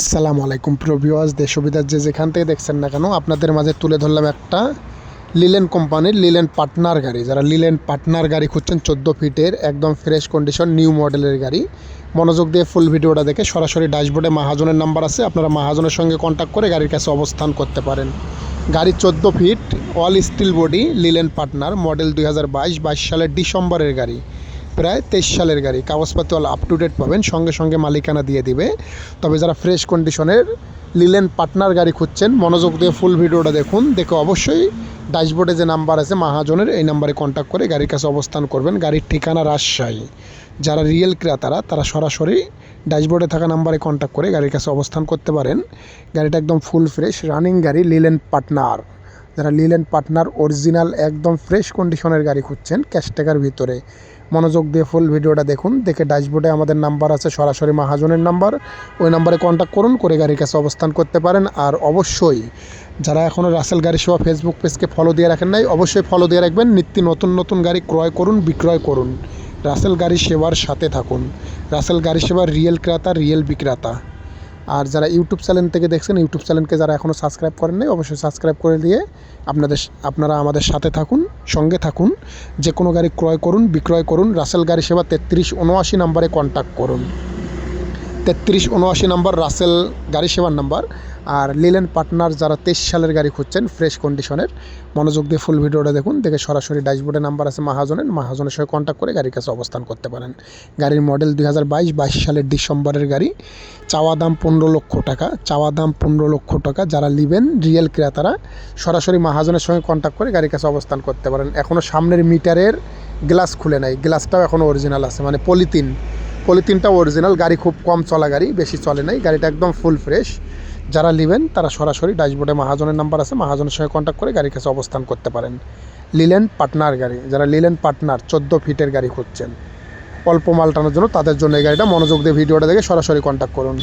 আসসালামু আলাইকুম, প্রিয় ভিউয়ার্স দেশ সুবিধার যে যেখান থেকে দেখছেন না কেন, আপনাদের মাঝে তুলে ধরলাম একটা লিলেন কোম্পানির লিলেন পার্টনার গাড়ি। যারা লিলেন পার্টনার গাড়ি খুঁজছেন, চোদ্দ ফিটের একদম ফ্রেশ কন্ডিশন নিউ মডেলের গাড়ি। মনোযোগ দিয়ে ফুল ভিডিওটা দেখে সরাসরি ড্যাশবোর্ডে মাহাজনের নাম্বার আছে, আপনারা মাহাজনের সঙ্গে কন্ট্যাক্ট করে গাড়ির কাছে অবস্থান করতে পারেন। গাড়ি চোদ্দ feet all steel body Leyland partner model দুই হাজার বাইশ সালের ডিসেম্বরের গাড়ি। প্রায় তেইশ সালের গাড়ি। কাগজপাতি অল আপ টু ডেট পাবেন, সঙ্গে সঙ্গে মালিকানা দিয়ে দিবে। তবে যারা ফ্রেশ কন্ডিশনের লিলেন পার্টনার গাড়ি খুঁজছেন, মনোযোগ দিয়ে ফুল ভিডিওটা দেখুন। দেখে অবশ্যই ড্যাশবোর্ডে যে নাম্বার আছে, মাহাজনের, এই নাম্বারে কন্ট্যাক্ট করে গাড়ির কাছে অবস্থান করবেন। গাড়ির ঠিকানা রাজশাহী। যারা রিয়েল ক্রেতারা, তারা সরাসরি ড্যাশবোর্ডে থাকা নাম্বারে কন্ট্যাক্ট করে গাড়ির কাছে অবস্থান করতে পারেন। গাড়িটা একদম ফুল ফ্রেশ রানিং গাড়ি লিলেন পার্টনার যারা লিলেন পার্টনার অরিজিনাল একদম ফ্রেশ কন্ডিশনের গাড়ি খুঁজছেন ক্যাশ টাকার ভিতরে। মনোযোগ দিয়ে ফুল ভিডিওটা দেখুন। দেখে ড্যাশবোর্ডে আমাদের নাম্বার আছে, সরাসরি মাহাজনের নাম্বার ওই নাম্বারে কন্ট্যাক্ট করুন, করে গাড়ির কাছে অবস্থান করতে পারেন। আর অবশ্যই যারা এখনও রাসেল গাড়ি সেবা ফেসবুক পেজকে ফলো দিয়ে রাখেন নাই, অবশ্যই ফলো দিয়ে রাখবেন। নিত্য নতুন নতুন গাড়ি ক্রয় করুন, বিক্রয় করুন। রাসেল গাড়ি সেবার সাথে থাকুন। রাসেল গাড়ি সেবার রিয়েল ক্রেতা রিয়েল বিক্রেতা। আর যারা ইউটিউব চ্যানেল থেকে দেখছেন ইউটিউব চ্যানেলকে যারা এখনও সাবস্ক্রাইব করেন নাই, অবশ্যই সাবস্ক্রাইব করে দিয়ে আপনাদের আপনারা আমাদের সাথে থাকুন, সঙ্গে থাকুন। যে কোনো গাড়ি ক্রয় করুন, বিক্রয় করুন রাসেল গাড়ি সেবা তেত্রিশ, উনআশি নাম্বারে কন্ট্যাক্ট করুন। তেত্রিশ, উনআশি নাম্বার রাসেল গাড়ি সেবার নাম্বার। আর লিলেন পার্টনার যারা তেইশ সালের গাড়ি খুঁজছেন, ফ্রেশ কন্ডিশনের, মনোযোগ দিয়ে ফুল ভিডিওটা দেখুন। দেখে সরাসরি ড্যাশবোর্ডে নাম্বার আছে মাহাজনের। মাহাজনের সঙ্গে কন্ট্যাক্ট করে গাড়ির কাছে অবস্থান করতে পারেন। গাড়ির মডেল দুই হাজার বাইশ বাইশ সালের ডিসেম্বরের গাড়ি। চাওয়া দাম পনেরো লক্ষ টাকা। চাওয়া দাম পনেরো লক্ষ টাকা। যারা নেবেন রিয়েল ক্রেতারা, সরাসরি মাহাজনের সঙ্গে কন্ট্যাক্ট করে গাড়ির কাছে অবস্থান করতে পারেন। এখনও সামনের মিটারের গ্লাস খুলে নাই। গ্লাসটাও এখনও অরিজিনাল আছে। মানে পলিথিন পলিথিনটা অরিজিনাল গাড়ি খুব কম চলা গাড়ি, বেশি চলে নাই। গাড়িটা একদম ফুল ফ্রেশ যারা নেবেন, তারা সরাসরি ড্যাশবোর্ডে মহাজনের নাম্বার আছে, মাহাজনের সঙ্গে কন্ট্যাক্ট করে গাড়ির কাছে অবস্থান করতে পারেন। লিলেন পার্টনার গাড়ি, যারা লিলেন পার্টনার চোদ্দ ফিটের গাড়ি খুঁজছেন। অল্প মাল জন্য তাদের জন্য এই গাড়িটা। মনোযোগ দিয়ে ভিডিওটা দেখে সরাসরি কন্ট্যাক্ট করুন।